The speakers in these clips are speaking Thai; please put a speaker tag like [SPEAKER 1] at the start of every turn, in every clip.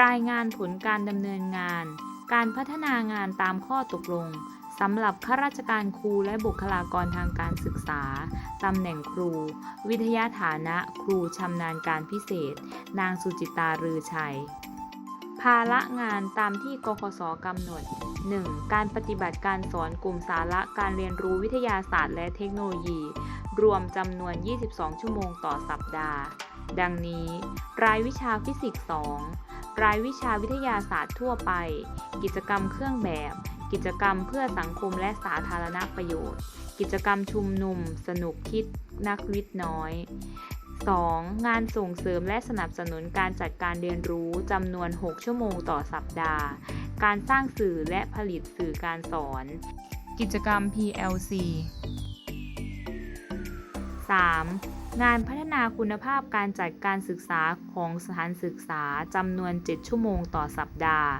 [SPEAKER 1] รายงานผลการดำเนินงาน การพัฒนางานตามข้อตกลงสำหรับข้าราชการครูและบุคลากรทางการศึกษา ตำแหน่งครู วิทยาฐานะครูชำนาญการพิเศษ นางสุจิตารือชัย ภาระงานตามที่กคสกำหนด 1. การปฏิบัติการสอนกลุ่มสาระการเรียนรู้วิทยาศาสตร์และเทคโนโลยี รวมจำนวน 22 ชั่วโมงต่อสัปดาห์ ดังนี้ รายวิชาฟิสิกส์ 2 รายวิชาวิทยาศาสตร์ทั่วไป กิจกรรมเครื่องแบบ กิจกรรมเพื่อสังคมและสาธารณประโยชน์ กิจกรรมชุมนุม สนุกคิดนักวิทย์น้อย 2. งานส่งเสริมและสนับสนุนการจัดการเรียนรู้จำนวน 6 ชั่วโมงต่อสัปดาห์ การสร้างสื่อและผลิตสื่อการสอน กิจกรรม PLC 3. งานพัฒนาคุณภาพการจัดการศึกษาของสถานศึกษาจำนวน 7 ชั่วโมงต่อสัปดาห์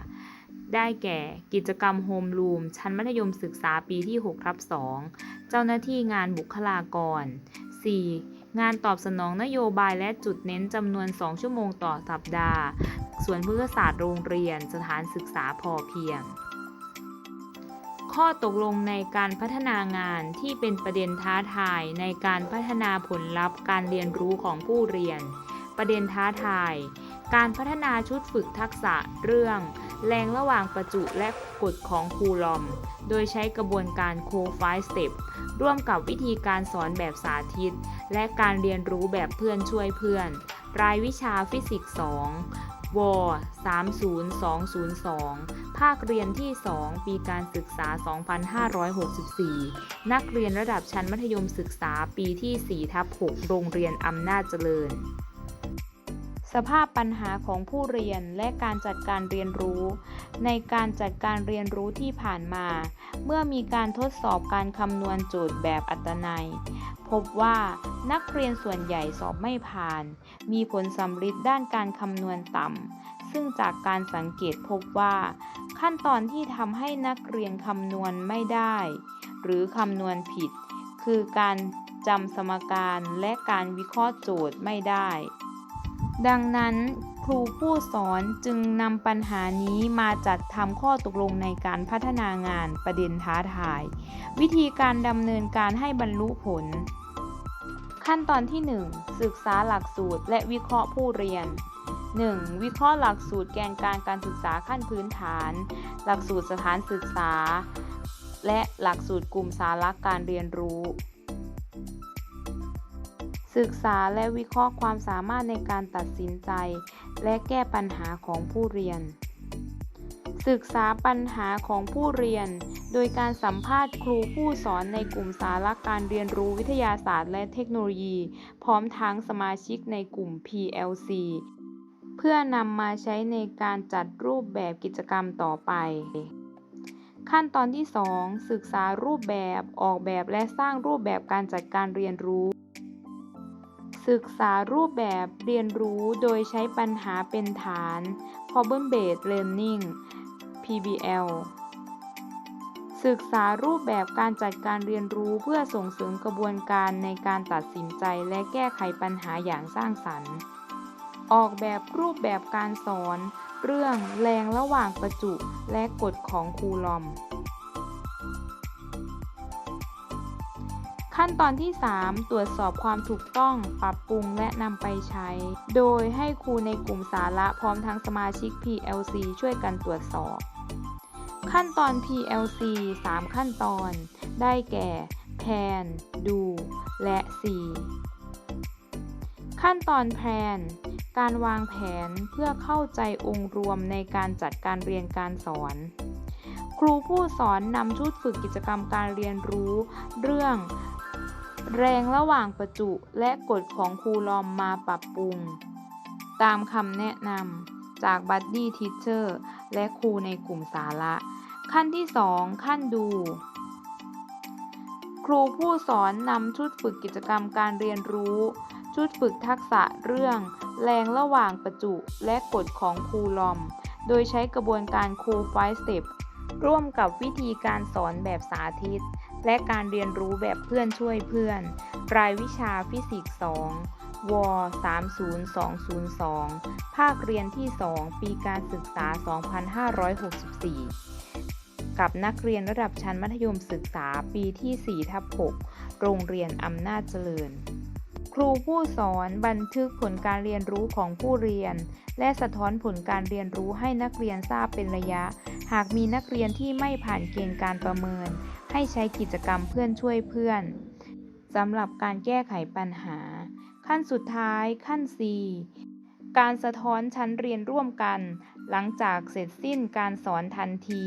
[SPEAKER 1] ได้แก่กิจกรรมโฮมรูมชั้นมัธยมศึกษาปีที่6ทับ2เจ้าหน้าที่งานบุคลากร 4. งานตอบสนองนโยบายและจุดเน้นจำนวน 2 ชั่วโมงต่อสัปดาห์ส่วนพฤกษศาสตร์โรงเรียน สถานศึกษาพอเพียง ข้อตกลงในการพัฒนางานที่เป็นประเด็นท้าทายในการพัฒนาผลลัพธ์การเรียนรู้ของผู้เรียน ประเด็นท้าทาย การพัฒนาชุดฝึกทักษะเรื่อง แรงระหว่างประจุและกฎของคูลอม โดยใช้กระบวนการโคไฟสเต็ปร่วมกับวิธีการสอนแบบสาธิต และการเรียนรู้แบบเพื่อนช่วยเพื่อน รายวิชาฟิสิกส์ 2 ว30202 ภาคเรียนที่ 2 ปีการศึกษา 2564 นักเรียนระดับชั้นมัธยมศึกษาปีที่4ทับ6โรงเรียนอำนาจเจริญ สภาพปัญหาของผู้เรียนและการจัดการเรียนรู้ ในการจัดการเรียนรู้ที่ผ่านมา เมื่อมีการทดสอบการคำนวณโจทย์แบบอัตนัย พบว่านักเรียนส่วนใหญ่สอบไม่ผ่าน มีผลสำลิดด้านการคำนวณต่ำ ซึ่งจากการสังเกตพบว่า ขั้นตอนที่ทำให้นักเรียนคำนวณไม่ได้ หรือคำนวณผิด คือการจำสมการและการวิเคราะห์โจทย์ไม่ได้ ดังนั้นครูผู้สอนจึงนำปัญหานี้มาจัดทำข้อตกลงในการพัฒนางานประเด็นท้าทาย วิธีการดำเนินการให้บรรลุผล ขั้นตอนที่ 1 ศึกษาหลักสูตรและวิเคราะห์ผู้เรียน 1. วิเคราะห์หลักสูตรแกนกลางการศึกษาขั้นพื้นฐาน หลักสูตรสถานศึกษา และหลักสูตรกลุ่มสาระการเรียนรู้ ศึกษาและวิเคราะห์ความสามารถในการตัดสินใจ และแก้ปัญหาของผู้เรียน ศึกษาปัญหาของผู้เรียน โดยการสัมภาษณ์ครูผู้สอนในกลุ่มสาระการเรียนรู้วิทยาศาสตร์ และเทคโนโลยี พร้อมทั้งสมาชิกในกลุ่ม PLC เพื่อนำมาใช้ในการจัดรูปแบบกิจกรรมต่อไปขั้นตอนที่ 2 ศึกษารูปแบบ ออกแบบและสร้างรูปแบบการจัดการเรียนรู้ ศึกษารูปแบบเรียนรู้โดยใช้ปัญหาเป็นฐาน Problem Based Learning PBL ศึกษารูปแบบการจัดการเรียนรู้เพื่อส่งเสริมกระบวนการในการตัดสินใจและแก้ไขปัญหาอย่างสร้างสรรค์ ออกแบบรูปแบบการสอน เรื่องแรงระหว่างประจุและกฎของคูลอม ขั้นตอนที่ 3 ตรวจสอบความถูกต้องปรับปรุงและนำไปใช้ โดยให้ครูในกลุ่มสาระพร้อมทั้งสมาชิก PLC ช่วยกันตรวจสอบ ขั้นตอน PLC 3 ขั้นตอน ได้แก่ แพนดู และ 4 ขั้นตอนแพนการวางแผนเพื่อเข้าใจองค์รวมในการจัดการเรียนการสอน ครูผู้สอนนำชุดฝึกกิจกรรมการเรียนรู้ เรื่อง แรงระหว่างประจุและกฎของคูลอมมาปรับปรุง ตามคำแนะนำจากบัดดี้ทิเชอร์และครูในกลุ่มสาระ ขั้นที่ 2 ขั้นดู ครูผู้สอนนำชุดฝึกกิจกรรมการเรียนรู้ ชุดฝึกทักษะเรื่อง แรงระหว่างประจุและกฎของคูลอม โดยใช้กระบวนการคูไฟสเต็ปร่วมกับวิธีการสอนแบบสาธิต และการเรียนรู้แบบเพื่อนช่วยเพื่อน รายวิชาฟิสิกส์ 2 ว 30202 ภาคเรียนที่ 2 ปีการศึกษา 2564 กับนักเรียนระดับชั้นมัธยมศึกษาปีที่ 4 ทับ 6 โรงเรียนอำนาจเจริญครูผู้สอนบันทึกผลการเรียนรู้ของผู้เรียน และสะท้อนผลการเรียนรู้ให้นักเรียนทราบเป็นระยะ หากมีนักเรียนที่ไม่ผ่านเกณฑ์การประเมิน ให้ใช้กิจกรรมเพื่อนช่วยเพื่อนสำหรับการแก้ไขปัญหา ขั้นสุดท้ายขั้น4การสะท้อนชั้นเรียนร่วมกัน หลังจากเสร็จสิ้นการสอนทันที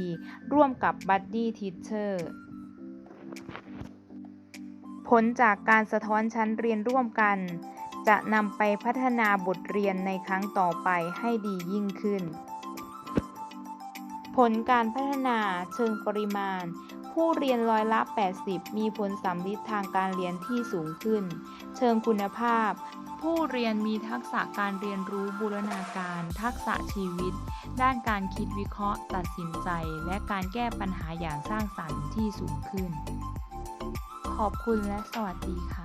[SPEAKER 1] ร่วมกับบัดดี้ทีเชอร์ผลจากการสะท้อนชั้นเรียนร่วมกัน จะนำไปพัฒนาบทเรียนในครั้งต่อไปให้ดียิ่งขึ้น ผลการพัฒนาเชิงปริมาณ ผู้เรียนร้อยละ 80 มีผลสำลิดทางการเรียนที่สูงขึ้น เชิงคุณภาพ ผู้เรียนมีทักษะการเรียนรู้บูรณาการ ทักษะชีวิต ด้านการคิดวิเคราะห์ ตัดสินใจ และการแก้ปัญหาอย่างสร้างสรรค์ที่สูงขึ้น ขอบคุณและสวัสดีค่ะ